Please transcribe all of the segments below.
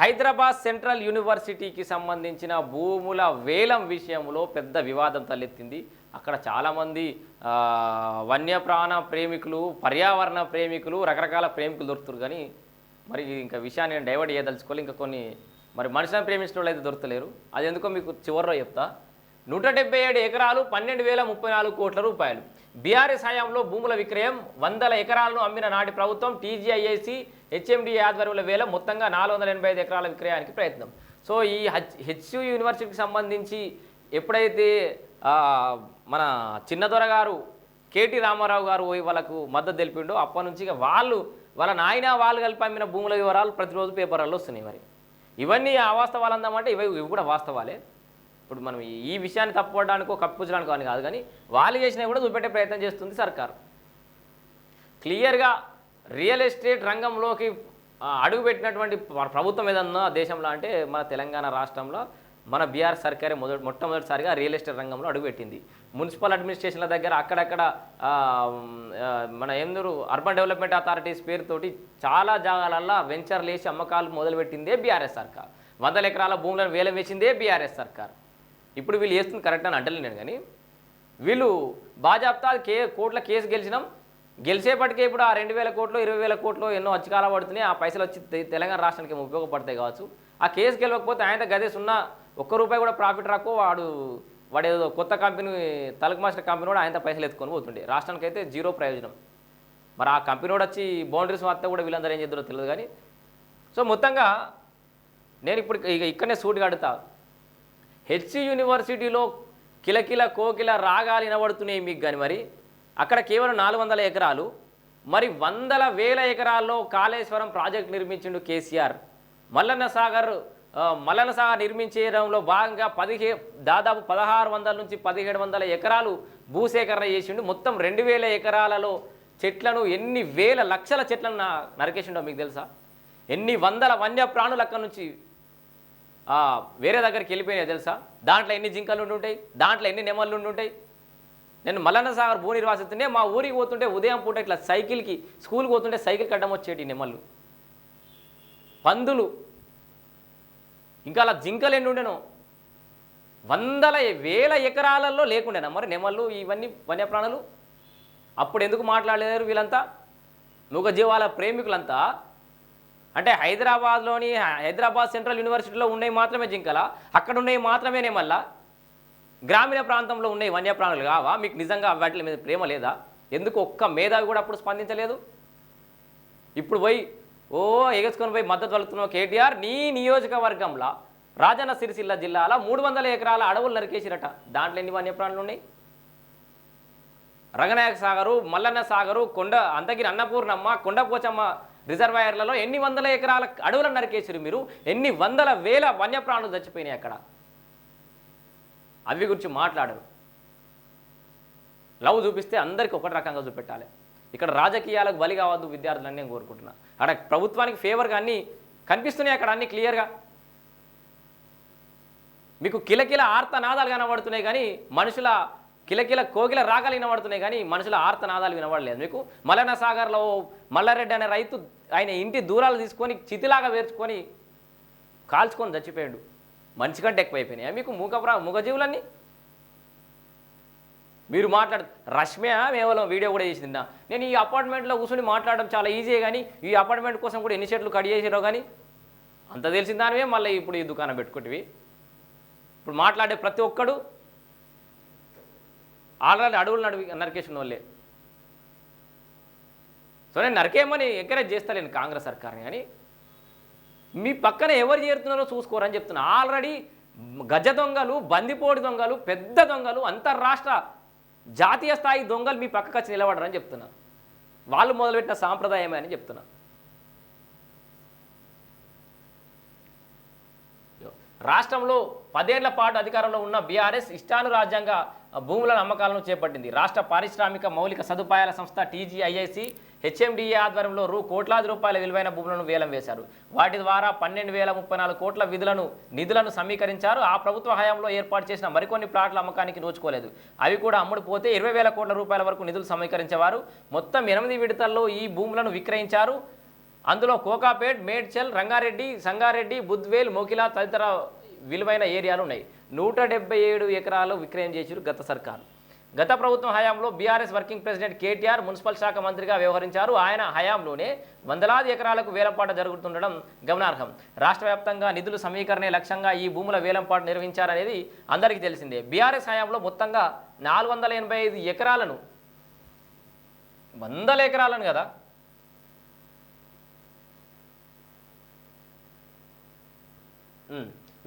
Hyderabad central యూనివర్సిటీకి సంబంధించిన భూముల వేలం విషయంలో పెద్ద వివాదం తలెత్తింది. అక్కడ చాలామంది వన్యప్రాణ ప్రేమికులు పర్యావరణ ప్రేమికులు రకరకాల ప్రేమికులు దొరుకుతారు. కానీ మరి ఇంకా విషయాన్ని నేను డైవర్ట్ చేయదలుచుకోవాలి. ఇంకా కొన్ని మరి మనుషులను ప్రేమించిన వాళ్ళు అయితే దొరకలేరు అది ఎందుకో మీకు చివరిలో చెప్తా. నూట ఏడు ఎకరాలు పన్నెండు వేల ముప్పై నాలుగు కోట్ల రూపాయలు. బీఆర్ఎస్ హయాంలో భూముల విక్రయం వందల ఎకరాలను అమ్మిన నాటి ప్రభుత్వం టీజీఐఏసి హెచ్ఎండి ఆధ్వర్యంలో వేల మొత్తంగా నాలుగు వందల ఎనభై ఐదు ఎకరాల విక్రయానికి ప్రయత్నం. సో ఈ హెచ్ హెచ్యు యూనివర్సిటీకి సంబంధించి ఎప్పుడైతే మన చిన్నదొర గారు కేటీ రామారావు గారు పోయి వాళ్ళకు మద్దతు తెలిపిండో అప్పటి నుంచి వాళ్ళు వాళ్ళ నాయన వాళ్ళు కలిపి అమ్మిన భూముల వివరాలు ప్రతిరోజు పేపర్లలో వస్తున్నాయి మరి. ఇవన్నీ అవాస్తవాలు అందామంటే ఇవి ఇవి కూడా వాస్తవాలే. ఇప్పుడు మనం ఈ- విషయాన్ని తప్పుపడడానికో కప్పుచడానికో అని కాదు కానీ వాళ్ళు చేసినా కూడా చూపెట్టే ప్రయత్నం చేస్తుంది సర్కారు. క్లియర్గా రియల్ ఎస్టేట్ రంగంలోకి అడుగుపెట్టినటువంటి ప్రభుత్వం ఏదన్నా దేశంలో అంటే మన తెలంగాణ రాష్ట్రంలో మన బీఆర్ సర్కారే మొదటి మొట్టమొదటిసారిగా రియల్ ఎస్టేట్ రంగంలో అడుగుపెట్టింది. మున్సిపల్ అడ్మినిస్ట్రేషన్ల దగ్గర అక్కడక్కడ మన ఏందరు అర్బన్ డెవలప్మెంట్ అథారిటీస్ పేరుతోటి చాలా జాగాలల్లో వెంచర్లు వేసి అమ్మకాలు మొదలుపెట్టిందే బీఆర్ఎస్ సర్కార్. వందల ఎకరాల భూములను వేలం వేసిందే బీఆర్ఎస్ సర్కార్. ఇప్పుడు వీళ్ళు చేస్తుంది కరెక్ట్ అని అంటలేను కానీ వీళ్ళు బాజాప్తా కే కోట్ల కేసు గెలిచినాం. గెలిచేపటికే ఇప్పుడు ఆ రెండు వేల కోట్లు ఇరవై వేల కోట్లు ఎన్నో అచ్చికాల పడుతున్నాయి. ఆ పైసలు వచ్చి తె- తెలంగాణ రాష్ట్రానికి ఉపయోగపడతాయి కావచ్చు. ఆ కేసు గెలవకపోతే ఆయన గదే సున్నా ఒక్క రూపాయి కూడా ప్రాఫిట్ రాకో వాడు వాడు ఏదో కొత్త కంపెనీ తలకు మాస్టర్ కంపెనీ కూడా ఆయన పైసలు ఎత్తుకొని పోతుండే. రాష్ట్రానికి అయితే జీరో ప్రయోజనం. మరి ఆ కంపెనీ కూడా వచ్చి బౌండరీస్ వార్త కూడా వీళ్ళందరూ ఏం చేద్దరో తెలియదు కానీ సో మొత్తంగా నేను ఇప్పుడు ఇక ఇక్కడనే సూట్ కడతా. హెచ్సి యూనివర్సిటీలో కిలకిల కోకిల రాగాలు వినబడుతున్నాయి మీకు కానీ మరి. అక్కడ కేవలం నాలుగు వందల ఎకరాలు. మరి వందల వేల ఎకరాల్లో కాళేశ్వరం ప్రాజెక్ట్ నిర్మించిండు కేసీఆర్. మల్లన్న సాగర్ ఆ, మల్లన్న సాగర్ నిర్మించడంలో భాగంగా పదిహే దాదాపు పదహారు వందల నుంచి పదిహేడు వందల ఎకరాలు భూసేకరణ చేసిండు. మొత్తం రెండు వేల ఎకరాలలో చెట్లను ఎన్ని వేల లక్షల చెట్లను నరికేసిండో మీకు తెలుసా? ఎన్ని వందల వన్యప్రాణులు అక్కడి నుంచి వేరే దగ్గరికి వెళ్ళిపోయినాయి తెలుసా? దాంట్లో ఎన్ని జింకలు ఉండి ఉంటాయి? దాంట్లో ఎన్ని నెమళ్ళు ఉండి ఉంటాయి? నేను మల్లన్న సాగర్ భూ నిర్వాసిస్తుంటే మా ఊరికి పోతుంటే ఉదయం పూట ఇట్లా సైకిల్కి స్కూల్కి పోతుంటే సైకిల్ కట్టడం వచ్చేటి నెమళ్ళు. పందులు. ఇంకా అలా జింకలు ఎన్ని ఉండేనో? వందల వేల ఎకరాలలో లేకుండేనా మరి నెమళ్ళు ఇవన్నీ వన్యప్రాణులు? అప్పుడు ఎందుకు మాట్లాడలేరు వీళ్ళంతా? మూగజీవాల ప్రేమికులంతా? అంటే హైదరాబాద్లోని హైదరాబాద్ సెంట్రల్ యూనివర్సిటీలో ఉన్నాయి మాత్రమే జింకల? అక్కడ ఉన్నాయి మాత్రమేనే మళ్ళా? గ్రామీణ ప్రాంతంలో ఉన్నాయి వన్యప్రాణులు కావా? మీకు నిజంగా వాటి మీద ప్రేమ లేదా? ఎందుకు ఒక్క మేధావి కూడా అప్పుడు స్పందించలేదు? ఇప్పుడు పోయి ఓ ఎగసుకొని పోయి మద్దతు పలుకుతున్నావు కేటీఆర్ నీ నియోజకవర్గంలో రాజన్న సిరిసిల్ల జిల్లాలో మూడు వందల ఎకరాల అడవులు నరికేసిరట. దాంట్లో ఎన్ని వన్యప్రాణులు ఉన్నాయి? రంగనాయక సాగరు మల్లన్న సాగరు కొండ అంతగిరి అన్నపూర్ణమ్మ కొండపోచమ్మ రిజర్వాయర్లలో ఎన్ని వందల ఎకరాల అడవులను నరికేసారు మీరు? ఎన్ని వందల వేల వన్యప్రాణులు చచ్చిపోయినాయి అక్కడ? అవి గురించి మాట్లాడరు. లవ్ చూపిస్తే అందరికీ ఒకటి రకంగా చూపెట్టాలి. ఇక్కడ రాజకీయాలకు బలి కావద్దు విద్యార్థులని నేను కోరుకుంటున్నా. అక్కడ ప్రభుత్వానికి ఫేవర్గా అన్నీ కనిపిస్తున్నాయి అక్కడ అన్నీ క్లియర్గా. మీకు కిలకిల ఆర్తనాదాలు కనబడుతున్నాయి కానీ మనుషుల కిలకిల కోకిల రాగాలు వినబడుతున్నాయి కానీ మనుషుల ఆర్తనాదాలు వినబడలేదు. మీకు మల్లన్న సాగర్లో మల్లారెడ్డి అనే రైతు ఆయన ఇంటి దూరాలు తీసుకొని చితిలాగా వేర్చుకొని కాల్చుకొని చచ్చిపోయాడు. మంచి కంటే ఎక్కువైపోయినాయి మీకు మూగప్రా మూగజీవులన్నీ? మీరు మాట్లాడు రష్మియ కేవలం వీడియో కూడా చేసింది నేను ఈ అపార్ట్మెంట్లో కూర్చొని మాట్లాడడం చాలా ఈజీ కానీ ఈ అపార్ట్మెంట్ కోసం కూడా ఎన్ని చెట్లు కట్ చేసారో కానీ అంత తెలిసిన దానివే మళ్ళీ ఇప్పుడు ఈ దుకాణం పెట్టుకుంటివి. ఇప్పుడు మాట్లాడే ప్రతి ఒక్కడు ఆల్రెడీ అడవులు నడివి నరికేసిన వాళ్ళే. సో నేను నరికేయమని ఎంకరేజ్ చేస్తలేను కాంగ్రెస్ సర్కార్ని కానీ మీ పక్కన ఎవరు చేరుతున్నారో చూసుకోరని చెప్తున్నా. ఆల్రెడీ గజ దొంగలు బందిపోడి దొంగలు పెద్ద దొంగలు అంతర్రాష్ట్ర జాతీయ స్థాయి దొంగలు మీ పక్కకు వచ్చి నిలబడరని చెప్తున్నా. వాళ్ళు మొదలుపెట్టిన సాంప్రదాయమే అని చెప్తున్నా. రాష్ట్రంలో పదేళ్ళ పాటు అధికారంలో ఉన్న బీఆర్ఎస్ ఇష్టాను రాజ్యాంగ భూముల అమ్మకాలను చేపట్టింది. రాష్ట్ర పారిశ్రామిక మౌలిక సదుపాయాల సంస్థ టీజీఐఐసి హెచ్ఎండిఏ ఆధ్వర్యంలో రూ కోట్లాది రూపాయల విలువైన భూములను వేలం వేశారు. వాటి ద్వారా పన్నెండు వేల ముప్పై నాలుగు కోట్ల విధులను నిధులను సమీకరించారు. ఆ ప్రభుత్వ హయాంలో ఏర్పాటు చేసిన మరికొన్ని ప్లాట్ల అమ్మకానికి నోచుకోలేదు. అవి కూడా అమ్ముడు పోతే ఇరవై వేల కోట్ల రూపాయల వరకు నిధులు సమీకరించేవారు. మొత్తం ఎనిమిది విడతల్లో ఈ భూములను విక్రయించారు. అందులో కోకాపేట్ మేడ్చల్ రంగారెడ్డి సంగారెడ్డి బుద్వేల్ మోకిలా తదితర విలువైన ఏరియాలు ఉన్నాయి. నూట ఏడు ఎకరాలు విక్రయం చేశారు గత సర్కారు. గత ప్రభుత్వం హయాంలో BRS working president KTR municipal శాఖ మంత్రిగా వ్యవహరించారు. ఆయన హయాంలోనే వందలాది ఎకరాలకు వేలంపాట జరుగుతుండడం గమనార్హం. రాష్ట్ర వ్యాప్తంగా నిధులు సమీకరణే లక్ష్యంగా ఈ భూముల వేలంపాట నిర్వహించారనేది అందరికీ తెలిసిందే. బీఆర్ఎస్ హయాంలో మొత్తంగా నాలుగు వందల ఎనభై ఐదు ఎకరాలను వందల ఎకరాలను కదా?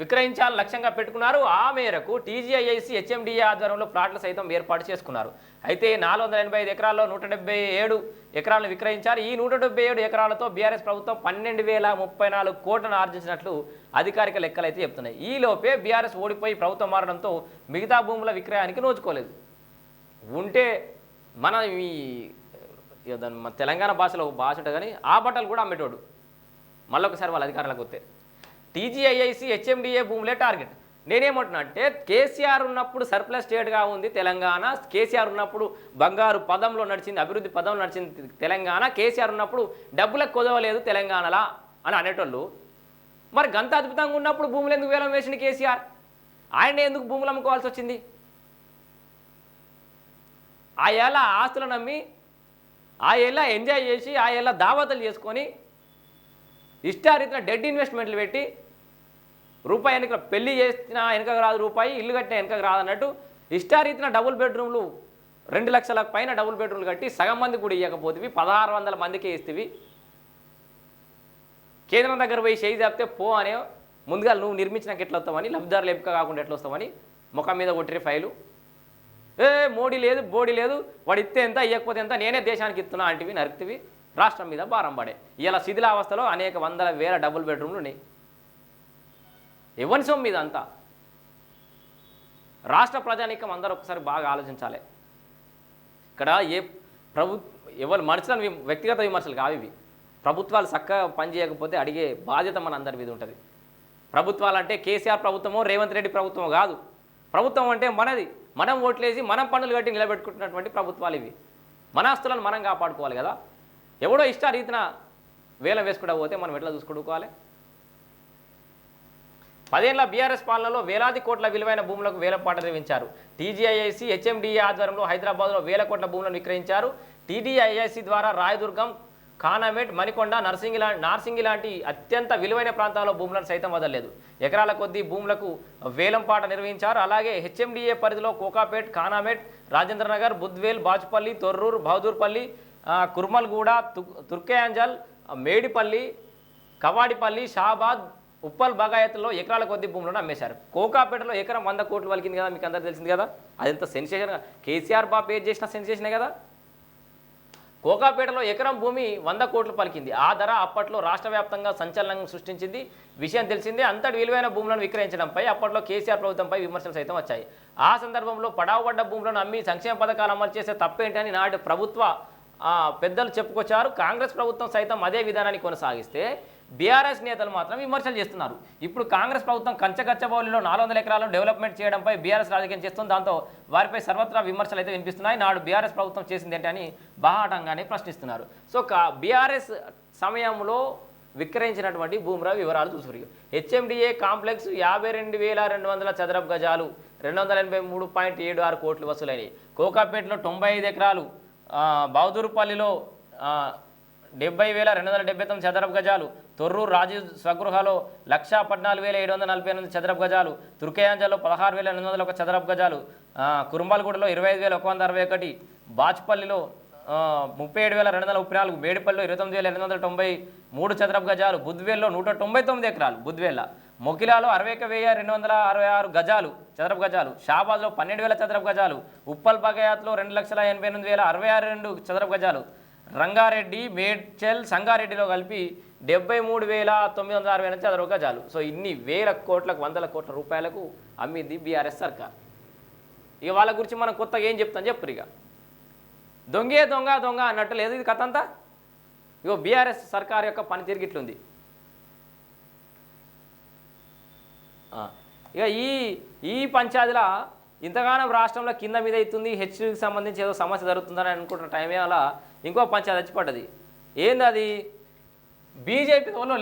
విక్రయించాలని లక్ష్యంగా పెట్టుకున్నారు. ఆ మేరకు టీజీఐఐసి హెచ్ఎండిఏ ఆధ్వర్యంలో ప్లాట్లు సైతం ఏర్పాటు చేసుకున్నారు. అయితే నాలుగు వందల ఎనభై ఐదు ఎకరాల్లో నూట డెబ్బై ఏడు ఎకరాలను విక్రయించారు. ఈ నూట డెబ్బై ఏడు ఎకరాలతో బీఆర్ఎస్ ప్రభుత్వం పన్నెండు వేల ముప్పై నాలుగు కోట్లను ఆర్జించినట్లు అధికారిక లెక్కలు అయితే చెప్తున్నాయి. ఈ లోపే బీఆర్ఎస్ ఓడిపోయి ప్రభుత్వం మారడంతో మిగతా భూముల విక్రయానికి నోచుకోలేదు. ఉంటే మన ఈ దాని మన తెలంగాణ భాషలో భాష ఉంటుంది కానీ ఆ బట్టలు కూడా అమ్మేటోడు. మళ్ళొకసారి వాళ్ళ అధికారులకు వస్తే. టీజీఐఐసి హెచ్ఎండిఏ భూములే టార్గెట్. నేనేమంటున్నా అంటే కేసీఆర్ ఉన్నప్పుడు సర్ప్లస్ స్టేట్గా ఉంది తెలంగాణ కేసీఆర్ ఉన్నప్పుడు బంగారు పదంలో నడిచింది అభివృద్ధి పదంలో నడిచింది తెలంగాణ కేసీఆర్ ఉన్నప్పుడు డబ్బులకు కుదవలేదు తెలంగాణలా అని అనేటోళ్ళు. మరి గంత అద్భుతంగా ఉన్నప్పుడు భూములు ఎందుకు వేలం వేసింది కేసీఆర్? ఆయన ఎందుకు భూములు అమ్ముకోవాల్సి వచ్చింది? ఆ ఏళ్ళ ఆస్తులు నమ్మి ఆ ఏళ్ళ ఎంజాయ్ చేసి ఆ ఏళ్ళ దావతలు చేసుకొని ఇష్టారీతిన డెడ్ ఇన్వెస్ట్మెంట్లు పెట్టి రూపాయి వెనక పెళ్ళి చేసిన వెనకకు రాదు రూపాయి ఇల్లు కట్టిన వెనుకకు రాదు అన్నట్టు ఇష్టారీతిన డబుల్ బెడ్రూమ్లు రెండు లక్షల పైన డబుల్ బెడ్రూమ్లు కట్టి సగం మంది కూడా ఇవ్వకపోతేవి పదహారు వందల మందికి ఇస్తేవి. కేంద్రం దగ్గర పోయి చేయి చెప్తే పో అనే ముందుగా నువ్వు నిర్మించినాక ఎట్లా వస్తావని లబ్ధిదారులు ఎంపిక కాకుండా ఎట్లా వస్తావని ముఖం మీద కొట్టిరి ఫైలు. ఏ మోడీ లేదు బోడీ లేదు వాడు ఇస్తే ఎంత ఇవ్వకపోతే ఎంత నేనే దేశానికి ఇస్తున్నా అంటివి నరికితివి. రాష్ట్రం మీద భారం పడే. ఇలా శిథిలావస్థలో అనేక వందల వేల డబుల్ బెడ్రూమ్లు ఉన్నాయి. ఎవరి సొమ్ము మీద అంతా? రాష్ట్ర ప్రజానీకం అందరూ ఒకసారి బాగా ఆలోచించాలి. ఇక్కడ ఏ ప్రభు ఎవరు మనుషులను వ్యక్తిగత విమర్శలు కావు ఇవి. ప్రభుత్వాలు చక్కగా పనిచేయకపోతే అడిగే బాధ్యత మన అందరి మీద ఉంటుంది. ప్రభుత్వాలు అంటే కేసీఆర్ ప్రభుత్వమో రేవంత్ రెడ్డి ప్రభుత్వమో కాదు. ప్రభుత్వం అంటే మనది. మనం ఓట్లేసి మనం పన్నులు కట్టి నిలబెట్టుకుంటున్నటువంటి ప్రభుత్వాలు ఇవి. మన ఆస్తులను మనం కాపాడుకోవాలి కదా. ఎవడో ఇష్టారీతిన వేల వేసుకుంటా పోతే మనం ఎట్లా చూసుకోవాలి పదేళ్ళ బీఆర్ఎస్ పాలనలో వేలాది కోట్ల విలువైన భూములకు వేలపాట నిర్వహించారు టీజీఐఐసి హెచ్ఎండిఏ ఆధ్వర్యంలో హైదరాబాద్లో వేల కోట్ల భూములను విక్రయించారు. టీడీఐఐసి ద్వారా రాయదుర్గం కానామేట్ మణికొండ నర్సింగి లా నార్సింగి లాంటి అత్యంత విలువైన ప్రాంతాల్లో భూములను సైతం వదలలేదు. ఎకరాల కొద్దీ భూములకు వేలంపాట నిర్వహించారు అలాగే హెచ్ఎండిఏ పరిధిలో కోకాపేట్ కానామేట్ రాజేంద్రనగర్ బుద్వేల్ బాచుపల్లి తొర్రూరు బహదూర్పల్లి కుర్మల్గూడ తు- తుర్కేయాంజల్ మేడిపల్లి కవాడిపల్లి షాబాద్ ఉప్పల్ బగాయత్లో ఎకరాల కొద్ది భూములను అమ్మేశారు. కోకాపేటలో ఎకరం వంద కోట్లు వలికింది కదా మీకు అందరు తెలిసింది కదా? అదంత సెన్సేషన్ కేసీఆర్ బాబు ఏది చేసిన సెన్సేషనే కదా? కోకాపేటలో ఎకరం భూమి వంద కోట్లు పలికింది. ఆ ధర అప్పట్లో రాష్ట్ర వ్యాప్తంగా సంచలనం సృష్టించింది. విషయం తెలిసిందే అంతటి విలువైన భూములను విక్రయించడంపై అప్పట్లో కేసీఆర్ ప్రభుత్వంపై విమర్శలు సైతం వచ్చాయి. ఆ సందర్భంలో పడావబడ్డ భూములను అమ్మి సంక్షేమ పథకాలు అమలు చేసే తప్పేంటని నాటి ప్రభుత్వ పెద్దలు చెప్పుకొచ్చారు. కాంగ్రెస్ ప్రభుత్వం సైతం అదే విధానాన్ని కొనసాగిస్తే బీఆర్ఎస్ నేతలు మాత్రం విమర్శలు చేస్తున్నారు. ఇప్పుడు కాంగ్రెస్ ప్రభుత్వం కంచగచ్చబౌలిలో నాలుగు వందల ఎకరాలను డెవలప్మెంట్ చేయడంపై బీఆర్ఎస్ రాజకీయం చేస్తుంది. దాంతో వారిపై సర్వత్రా విమర్శలు అయితే వినిపిస్తున్నాయి. నాడు బీఆర్ఎస్ ప్రభుత్వం చేసింది ఏంటని బాహాటంగానే ప్రశ్నిస్తున్నారు. సో బీఆర్ఎస్ సమయంలో విక్రయించినటువంటి భూమిరా వివరాలు చూసుకురు హెచ్ఎండిఏ కాంప్లెక్స్ యాభై రెండు వేల రెండు వందల చదరపు గజాలు రెండు వందల ఎనభై మూడు పాయింట్ ఏడు ఆరు కోట్లు వసూలైనవి కోకాపేటలో తొంభై ఐదు ఎకరాలు బహదూర్పల్లిలో డెబ్బై వేల రెండు వందల డెబ్బై తొమ్మిది చదరపు గజాలు తొర్రూరు రాజీవ్ స్వగృహలో లక్షా పద్నాలుగు వేల ఏడు వందల నలభై ఎనిమిది చదరపు గజాలు తుర్కేయాంజల్లో పదహారు వేల ఎనిమిది వందల ఒక చదరపు గజాలు కురుంబాలగూడలో ఇరవై ఐదు వేల ఒక వంద అరవై ఒకటి బాచ్పల్లిలో ముప్పై ఏడు వేల రెండు వందల ముప్పై నాలుగు మేడిపల్లిలో ఇరవై తొమ్మిది వేల ఎనిమిది వందల తొంభై మూడు చదరపు గజాలు బుద్వేల్లో నూట తొంభై తొమ్మిది ఎకరాలు బుద్వేల్ల. మొకిలాలో అరవై ఒక వెయ్యి రెండు వందల అరవై ఆరు గజాలు చదరపు గజాలు షాబాద్లో పన్నెండు వేల చదరపు గజాలు ఉప్పల్ బగయాత్లో రెండు లక్షల ఎనభై ఎనిమిది వేల అరవై ఆరు రెండు చదరపు గజాలు రంగారెడ్డి మేడ్చల్ సంగారెడ్డిలో కలిపి డెబ్బై మూడు వేల తొమ్మిది వందల అరవై ఎనిమిది చదరపు గజాలు. సో ఇన్ని వేల కోట్లకు వందల కోట్ల రూపాయలకు అమ్మింది బీఆర్ఎస్ సర్కార్. ఇక వాళ్ళ గురించి మనం కొత్తగా ఏం చెప్తాం చెప్పరు ఇక. దొంగే దొంగ దొంగ అన్నట్టు లేదు ఇది కథ అంతా? ఇగో బీఆర్ఎస్ సర్కార్ యొక్క పనితీరుగిట్లుంది గిట్లుంది ఆ, ఇక ఈ ఈ పంచాయతీల ఇంతగానం రాష్ట్రంలో కింద మీద అవుతుంది హెచ్కి సంబంధించి ఏదో సమస్య జరుగుతుందని అనుకుంటున్న టైమే అలా ఇంకో పంచాయతీ వచ్చి పడ్డది ఏంది అది బీజేపీ వాళ్ళు